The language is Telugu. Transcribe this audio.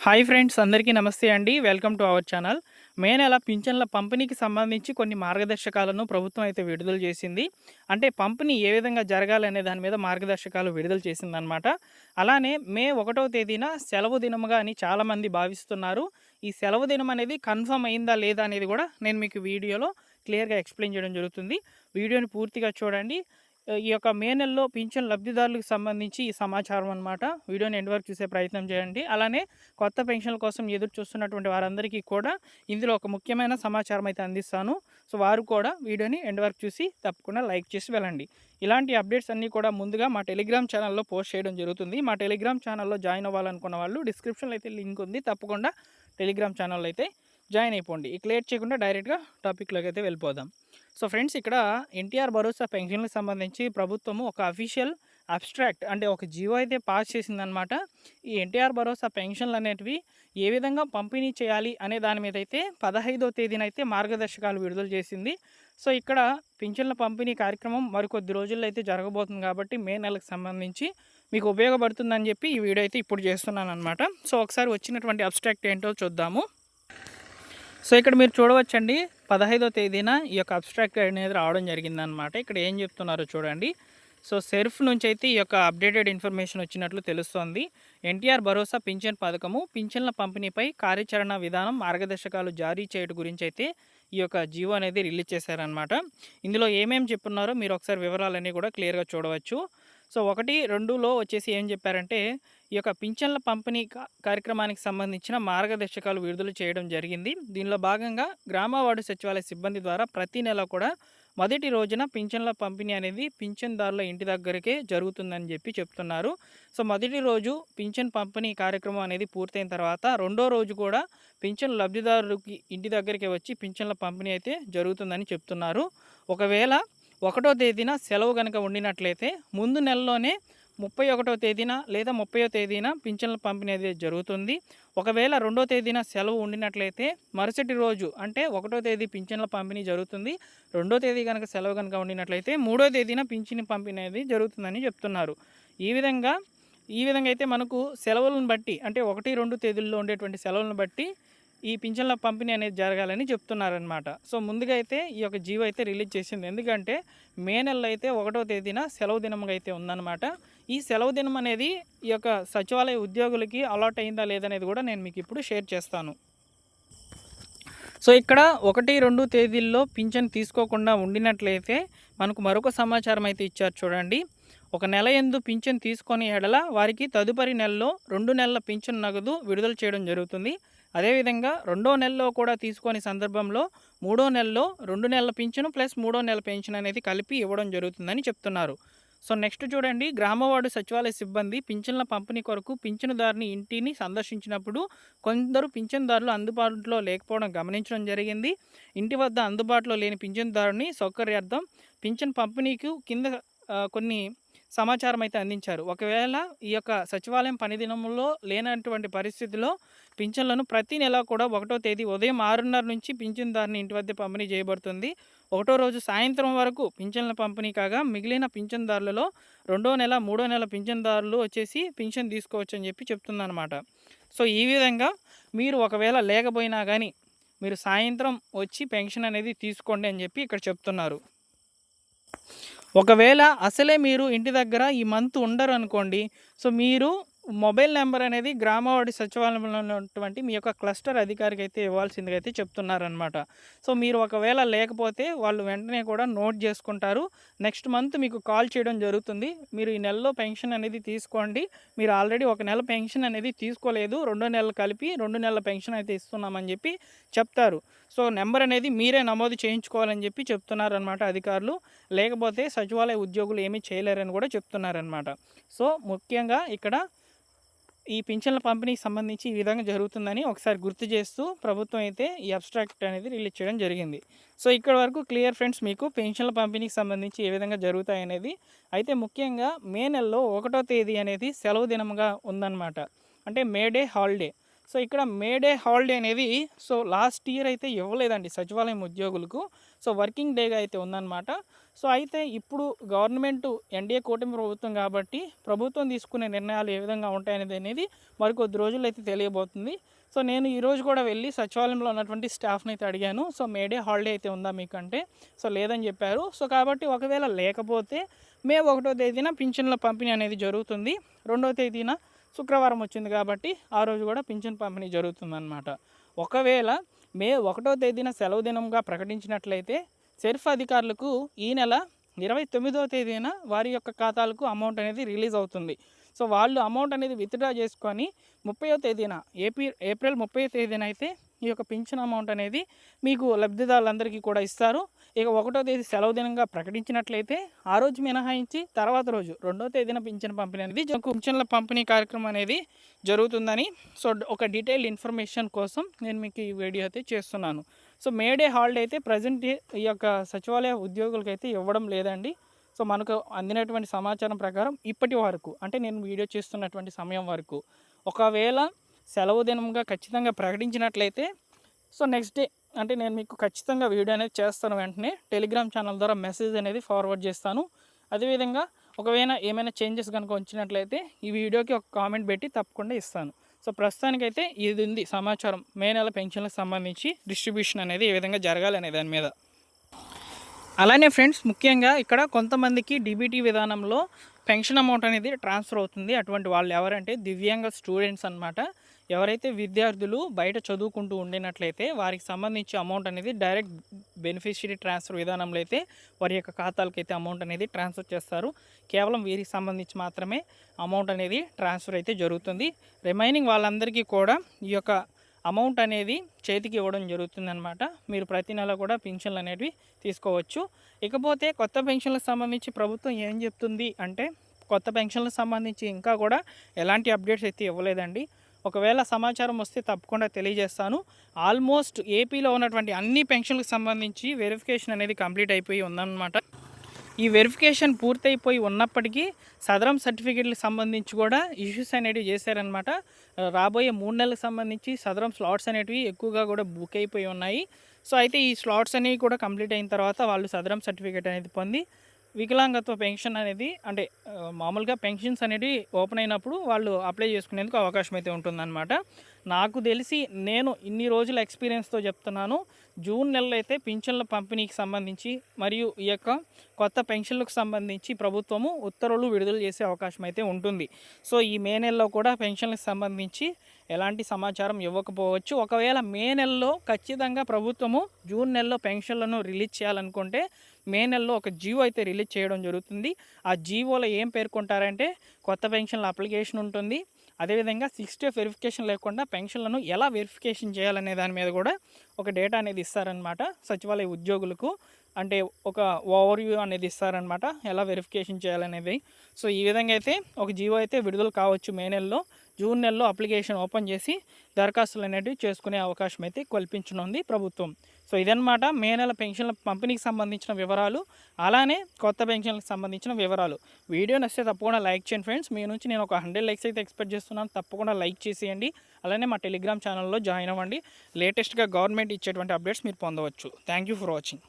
హాయ్ ఫ్రెండ్స్ అందరికీ నమస్తే అండి. Welcome to our channel. May నెల పింఛన్ల పంపిణీకి సంబంధించి కొన్ని మార్గదర్శకాలను ప్రభుత్వం అయితే విడుదల చేసింది. అంటే పంపిణీ ఏ విధంగా జరగాలనే దాని మీద మార్గదర్శకాలు విడుదల చేసిందనమాట అలానే మే ఒకటవ తేదీన సెలవు దినముగా అని చాలామంది భావిస్తున్నారు. ఈ సెలవు దినం అనేది కన్ఫర్మ్ అయిందా లేదా అనేది కూడా నేను మీకు వీడియోలో క్లియర్గా ఎక్స్ప్లెయిన్ చేయడం జరుగుతుంది. వీడియోని పూర్తిగా చూడండి. ఈ యొక్క మే నెలలో పింఛన్ లబ్ధిదారులకు సంబంధించి ఈ సమాచారం అనమాట వీడియోని ఎండ్ వరకు చూసే ప్రయత్నం చేయండి. అలానే కొత్త పెన్షన్ల కోసం ఎదురు చూస్తున్నటువంటి వారందరికీ కూడా ఇందులో ఒక ముఖ్యమైన సమాచారం అయితే అందిస్తాను. సో వారు కూడా వీడియోని ఎండ్ వరకు చూసి తప్పకుండా లైక్ చేసి వెళ్ళండి. ఇలాంటి అప్డేట్స్ అన్నీ కూడా ముందుగా మా టెలిగ్రామ్ ఛానల్లో పోస్ట్ చేయడం జరుగుతుంది. మా టెలిగ్రామ్ ఛానల్లో జాయిన్ అవ్వాలనుకున్న వాళ్ళు డిస్క్రిప్షన్లో అయితే లింక్ ఉంది. తప్పకుండా టెలిగ్రామ్ ఛానల్ అయితే జాయిన్ అయిపోండి. ఇక లేట్ చేయకుండా డైరెక్ట్గా టాపిక్లోకి అయితే వెళ్ళిపోదాం. సో ఫ్రెండ్స్ ఇక్కడ ఎన్టీఆర్ భరోసా పెన్షన్లకు సంబంధించి ప్రభుత్వము ఒక అఫీషియల్ అబ్స్ట్రాక్ట్ అంటే ఒక జీవో అయితే పాస్ చేసిందనమాట ఈ ఎన్టీఆర్ భరోసా పెన్షన్లు అనేటివి ఏ విధంగా పంపిణీ చేయాలి అనే దాని మీద అయితే పదహైదో తేదీన అయితే మార్గదర్శకాలు విడుదల చేసింది. సో ఇక్కడ పింఛన్ల పంపిణీ కార్యక్రమం మరికొద్ది రోజుల్లో అయితే జరగబోతుంది కాబట్టి మే నెలకు సంబంధించి మీకు ఉపయోగపడుతుందని చెప్పి ఈ వీడియో అయితే ఇప్పుడు చేస్తున్నాను అనమాట సో ఒకసారి వచ్చినటువంటి అబ్స్ట్రాక్ట్ ఏంటో చూద్దాము. సో ఇక్కడ మీరు చూడవచ్చండి. పదహైదో తేదీన ఈ యొక్క అబ్స్ట్రాక్ట్ అనేది రావడం జరిగిందనమాట ఇక్కడ ఏం చెప్తున్నారో చూడండి. సో సెర్ఫ్ నుంచి అయితే ఈ యొక్క అప్డేటెడ్ ఇన్ఫర్మేషన్ వచ్చినట్లు తెలుస్తోంది. ఎన్టీఆర్ భరోసా పింఛన్ పథకము పింఛన్ల పంపిణీపై కార్యాచరణ విధానం మార్గదర్శకాలు జారీ చేయడం గురించి అయితే ఈ యొక్క జియో అనేది రిలీజ్ చేశారనమాట ఇందులో ఏమేమి చెప్పున్నారో మీరు ఒకసారి వివరాలన్నీ కూడా క్లియర్గా చూడవచ్చు. సో ఒకటి రెండులో వచ్చేసి ఏం చెప్పారంటే ఈ యొక్క పింఛన్ల పంపిణీ కార్యక్రమానికి సంబంధించిన మార్గదర్శకాలు విడుదల చేయడం జరిగింది. దీనిలో భాగంగా గ్రామ వార్డు సచివాలయ సిబ్బంది ద్వారా ప్రతి నెల కూడా మొదటి రోజున పింఛన్ల పంపిణీ అనేది పింఛన్దారుల ఇంటి దగ్గరికే జరుగుతుందని చెప్పి చెప్తున్నారు. సో మొదటి రోజు పింఛన్ పంపిణీ కార్యక్రమం అనేది పూర్తయిన తర్వాత రెండో రోజు కూడా పింఛన్ లబ్ధిదారుకి ఇంటి దగ్గరికి వచ్చి పింఛన్ల పంపిణీ అయితే జరుగుతుందని చెప్తున్నారు. ఒకవేళ ఒకటో తేదీన సెలవు కనుక ఉండినట్లయితే ముందు నెలలోనే ముప్పై ఒకటో తేదీన లేదా ముప్పయో తేదీన పింఛన్లు పంపిణీ అనేది జరుగుతుంది. ఒకవేళ రెండో తేదీన సెలవు ఉండినట్లయితే మరుసటి రోజు అంటే ఒకటో తేదీ పింఛన్ల పంపిణీ జరుగుతుంది. రెండో తేదీ కనుక సెలవు కనుక ఉండినట్లయితే మూడో తేదీన పింఛన్ పంపిణీ అనేది జరుగుతుందని చెప్తున్నారు. ఈ విధంగా ఈ విధంగా అయితే మనకు సెలవులను బట్టి అంటే ఒకటి రెండు తేదీల్లో ఉండేటువంటి సెలవులను బట్టి ఈ పింఛన్ల పంపిణీ అనేది జరగాలని చెప్తున్నారనమాట సో ముందుగా అయితే ఈ యొక్క జీవో అయితే రిలీజ్ చేసింది. ఎందుకంటే మే నెలలో అయితే ఒకటో తేదీన సెలవు దినంగా అయితే ఉందన్నమాట. ఈ సెలవు దినం అనేది ఈ యొక్క సచివాలయ ఉద్యోగులకి అలాట్ అయిందా లేదనేది కూడా నేను మీకు ఇప్పుడు షేర్ చేస్తాను. సో ఇక్కడ ఒకటి రెండు తేదీల్లో పింఛన్ తీసుకోకుండా ఉండినట్లయితే మనకు మరొక సమాచారం అయితే ఇచ్చారు చూడండి. ఒక నెల ఎందు పింఛన్ తీసుకొని ఎడల వారికి తదుపరి నెలలో రెండు నెలల పింఛన్ నగదు విడుదల చేయడం జరుగుతుంది. అదేవిధంగా రెండో నెలలో కూడా తీసుకొని సందర్భంలో మూడో నెలలో రెండు నెలల పింఛను ప్లస్ మూడో నెల పెన్షన్ అనేది కలిపి ఇవ్వడం జరుగుతుందని చెప్తున్నారు. సో నెక్స్ట్ చూడండి. గ్రామవార్డు సచివాలయ సిబ్బంది పింఛన్ల పంపిణీ కొరకు పింఛనుదారుని ఇంటిని సందర్శించినప్పుడు కొందరు పింఛనుదారులు అందుబాటులో లేకపోవడం గమనించడం జరిగింది. ఇంటి వద్ద అందుబాటులో లేని పింఛనుదారుని సౌకర్యార్థం పింఛన్ పంపిణీకి కింద కొన్ని సమాచారం అయితే అందించారు. ఒకవేళ ఈ యొక్క సచివాలయం పనిదినంలో లేనటువంటి పరిస్థితిలో పింఛన్లను ప్రతి నెల కూడా ఒకటో తేదీ ఉదయం ఆరున్నర నుంచి పింఛన్దారుని ఇంటి వద్ద పంపిణీ చేయబడుతుంది. ఒకటో రోజు సాయంత్రం వరకు పింఛన్ల పంపిణీ కాగా మిగిలిన పింఛన్దారులలో రెండో నెల మూడో నెల పింఛన్దారులు వచ్చేసి పింఛన్ తీసుకోవచ్చు అని చెప్పి చెప్తుందన్నమాట. సో ఈ విధంగా మీరు ఒకవేళ లేకపోయినా కానీ మీరు సాయంత్రం వచ్చి పెన్షన్ అనేది తీసుకోండి అని చెప్పి ఇక్కడ చెప్తున్నారు. ఒకవేళ అసలే మీరు ఇంటి దగ్గర ఈ మంత్ ఉండరు అనుకోండి సో మీరు మొబైల్ నెంబర్ అనేది గ్రామవాడి సచివాలయంలో ఉన్నటువంటి మీ యొక్క క్లస్టర్ అధికారికి అయితే ఇవ్వాల్సిందిగా అయితే చెప్తున్నారనమాట సో మీరు ఒకవేళ లేకపోతే వాళ్ళు వెంటనే కూడా నోట్ చేసుకుంటారు. నెక్స్ట్ మంత్ మీకు కాల్ చేయడం జరుగుతుంది. మీరు ఈ నెలలో పెన్షన్ అనేది తీసుకోండి. మీరు ఆల్రెడీ ఒక నెల పెన్షన్ అనేది తీసుకోలేదు. రెండో నెలలు కలిపి రెండు నెలల పెన్షన్ అయితే ఇస్తున్నామని చెప్పి చెప్తారు. సో నెంబర్ అనేది మీరే నమోదు చేయించుకోవాలని చెప్పి చెప్తున్నారనమాట అధికారులు. లేకపోతే సచివాలయ ఉద్యోగులు ఏమీ చేయలేరని కూడా చెప్తున్నారనమాట సో ముఖ్యంగా ఇక్కడ ఈ పింఛన్ల పంపిణీకి సంబంధించి ఈ విధంగా జరుగుతుందని ఒకసారి గుర్తు చేస్తూ ప్రభుత్వం అయితే ఈ అబ్స్ట్రాక్ట్ అనేది రిలీజ్ చేయడం జరిగింది. సో ఇక్కడ వరకు క్లియర్ ఫ్రెండ్స్ మీకు పెన్షన్ల పంపిణీకి సంబంధించి ఏ విధంగా జరుగుతాయి అనేది అయితే ముఖ్యంగా మే నెలలో ఒకటో తేదీ అనేది సెలవు దినంగా ఉందన్నమాట. అంటే మే డే హాలిడే. సో ఇక్కడ మేడే హాలిడే అనేది సో లాస్ట్ ఇయర్ అయితే ఇవ్వలేదండి సచివాలయం ఉద్యోగులకు. సో వర్కింగ్ డేగా అయితే ఉందన్నమాట. సో అయితే ఇప్పుడు గవర్నమెంట్ ఎన్డీఏ కూటమి ప్రభుత్వం కాబట్టి ప్రభుత్వం తీసుకునే నిర్ణయాలు ఏ విధంగా ఉంటాయనేది అనేది మరికొద్ది రోజుల్లో అయితే తెలియబోతుంది. సో నేను ఈరోజు కూడా వెళ్ళి సచివాలయంలో ఉన్నటువంటి స్టాఫ్ని అయితే అడిగాను. సో మేడే హాలిడే అయితే ఉందా మీకంటే? సో లేదని చెప్పారు. సో కాబట్టి ఒకవేళ లేకపోతే మే ఒకటో తేదీన పింఛన్ల పంపిణీ అనేది జరుగుతుంది. రెండో తేదీన శుక్రవారం వచ్చింది కాబట్టి ఆ రోజు కూడా పింఛన్ పంపిణీ జరుగుతుందన్నమాట. ఒకవేళ మే ఒకటో తేదీన సెలవు దినంగా ప్రకటించినట్లయితే సెర్ఫ్ అధికారులకు ఈ నెల ఇరవై తొమ్మిదవ తేదీన వారి యొక్క ఖాతాలకు అమౌంట్ అనేది రిలీజ్ అవుతుంది. సో వాళ్ళు అమౌంట్ అనేది విత్డ్రా చేసుకొని ముప్పయో తేదీన ఏపీ ఏప్రిల్ ముప్పై తేదీన అయితే ఈ యొక్క పింఛన్ అమౌంట్ అనేది మీకు లబ్ధిదారులందరికీ కూడా ఇస్తారు. ఇక ఒకటో తేదీ సెలవు దినంగా ప్రకటించినట్లయితే ఆ రోజు మినహాయించి తర్వాత రోజు రెండో తేదీన పింఛన్ పంపిణీ అనేది పింఛన్ల పంపిణీ కార్యక్రమం అనేది జరుగుతుందని. సో ఒక డీటెయిల్ ఇన్ఫర్మేషన్ కోసం నేను మీకు ఈ వీడియో అయితే చేస్తున్నాను. సో మేడే హాలిడే అయితే ప్రజెంట్ ఈ యొక్క సచివాలయ ఉద్యోగులకి అయితే ఇవ్వడం లేదండి. సో మనకు అందినటువంటి సమాచారం ప్రకారం ఇప్పటి వరకు అంటే నేను వీడియో చేస్తున్నటువంటి సమయం వరకు ఒకవేళ సెలవు దినంగా ఖచ్చితంగా ప్రకటించినట్లయితే సో నెక్స్ట్ డే అంటే నేను మీకు ఖచ్చితంగా వీడియో అనేది చేస్తాను వెంటనే. టెలిగ్రామ్ ఛానల్ ద్వారా మెసేజ్ అనేది ఫార్వర్డ్ చేస్తాను. అదేవిధంగా ఒకవేళ ఏమైనా చేంజెస్ కనుక వచ్చినట్లయితే ఈ వీడియోకి ఒక కామెంట్ పెట్టి తప్పకుండా ఇస్తాను. సో ప్రస్తుతానికైతే ఇది ఉంది సమాచారం. మే నెల పెన్షన్లకు సంబంధించి డిస్ట్రిబ్యూషన్ అనేది ఏ విధంగా జరగాలి దాని మీద. అలానే ఫ్రెండ్స్ ముఖ్యంగా ఇక్కడ కొంతమందికి డీబీటీ విధానంలో పెన్షన్ అమౌంట్ అనేది ట్రాన్స్ఫర్ అవుతుంది. అటువంటి వాళ్ళు ఎవరంటే దివ్యాంగ స్టూడెంట్స్ అనమాట ఎవరైతే విద్యార్థులు బయట చదువుకుంటూ ఉండినట్లయితే వారికి సంబంధించి అమౌంట్ అనేది డైరెక్ట్ బెనిఫిషియరీ ట్రాన్స్ఫర్ విధానంలో అయితే వారి యొక్క ఖాతాలకు అయితే అమౌంట్ అనేది ట్రాన్స్ఫర్ చేస్తారు. కేవలం వీరికి సంబంధించి మాత్రమే అమౌంట్ అనేది ట్రాన్స్ఫర్ అయితే జరుగుతుంది. రిమైనింగ్ వాళ్ళందరికీ కూడా ఈ యొక్క అమౌంట్ అనేది చేతికి ఇవ్వడం జరుగుతుందనమాట మీరు ప్రతి నెల కూడా పెన్షన్లు అనేవి తీసుకోవచ్చు. ఇకపోతే కొత్త పెన్షన్లకు సంబంధించి ప్రభుత్వం ఏం చెప్తుంది అంటే కొత్త పెన్షన్లకు సంబంధించి ఇంకా కూడా ఎలాంటి అప్డేట్స్ అయితే ఇవ్వలేదండి. ఒకవేళ సమాచారం వస్తే తప్పకుండా తెలియజేస్తాను. ఆల్మోస్ట్ ఏపీలో ఉన్నటువంటి అన్ని పెన్షన్లకు సంబంధించి వెరిఫికేషన్ అనేది కంప్లీట్ అయిపోయి ఉందన్నమాట. ఈ వెరిఫికేషన్ పూర్తయిపోయి ఉన్నప్పటికీ సదరం సర్టిఫికేట్లకు సంబంధించి కూడా ఇష్యూస్ అనేవి చేశారనమాట రాబోయే మూడు నెలలకు సంబంధించి సదరం స్లాట్స్ అనేటివి ఎక్కువగా కూడా బుక్ అయిపోయి ఉన్నాయి. సో అయితే ఈ స్లాట్స్ అనేవి కూడా కంప్లీట్ అయిన తర్వాత వాళ్ళు సదరం సర్టిఫికేట్ అనేది పొంది వికలాంగత్వ పెన్షన్ అనేది అంటే మామూలుగా పెన్షన్స్ అనేవి ఓపెన్ అయినప్పుడు వాళ్ళు అప్లై చేసుకునేందుకు అవకాశం అయితే ఉంటుందన్నమాట. నాకు తెలిసి నేను ఇన్ని రోజుల ఎక్స్పీరియన్స్తో చెప్తున్నాను. జూన్ నెలలో అయితే పింఛన్ల పంపిణీకి సంబంధించి మరియు ఈ యొక్క కొత్త పెన్షన్లకు సంబంధించి ప్రభుత్వము ఉత్తర్వులు విడుదల చేసే అవకాశం అయితే ఉంటుంది. సో ఈ మే నెలలో కూడా పెన్షన్లకు సంబంధించి ఎలాంటి సమాచారం ఇవ్వకపోవచ్చు. ఒకవేళ మే నెలలో ఖచ్చితంగా ప్రభుత్వము జూన్ నెలలో పెన్షన్లను రిలీజ్ చేయాలనుకుంటే మే నెలలో ఒక జీవో అయితే రిలీజ్ చేయడం జరుగుతుంది. ఆ జీవోలో ఏం పేర్కొంటారంటే కొత్త పెన్షన్ల అప్లికేషన్ ఉంటుంది. అదేవిధంగా సిక్స్ డే వెరిఫికేషన్ లేకుండా పెన్షన్లను ఎలా వెరిఫికేషన్ చేయాలనే దాని మీద కూడా ఒక డేటా అనేది ఇస్తారనమాట సచివాలయ ఉద్యోగులకు. అంటే ఒక ఓవర్వ్యూ అనేది ఇస్తారనమాట ఎలా వెరిఫికేషన్ చేయాలనేది. సో ఈ విధంగా అయితే ఒక జీవో అయితే విడుదల కావచ్చు మే నెలలో. జూన్ నెలలో అప్లికేషన్ ఓపెన్ చేసి దరఖాస్తులు అనేవి చేసుకునే అవకాశం అయితే కల్పించనుంది ప్రభుత్వం. సో ఇదనమాట మే నెల పెన్షన్ల పంపిణీకి సంబంధించిన వివరాలు అలానే కొత్త పెన్షన్లకు సంబంధించిన వివరాలు. వీడియో నచ్చితే తప్పకుండా లైక్ చేయండి ఫ్రెండ్స్. మీ నుంచి నేను ఒక హండ్రెడ్ లైక్స్ అయితే ఎక్స్పెక్ట్ చేస్తున్నాను. తప్పకుండా లైక్ చేసేయండి. అలానే మా టెలిగ్రామ్ ఛానల్లో జాయిన్ అవ్వండి. లేటెస్ట్గా గవర్నమెంట్ ఇచ్చేటువంటి అప్డేట్స్ మీరు పొందవచ్చు. Thank you for watching.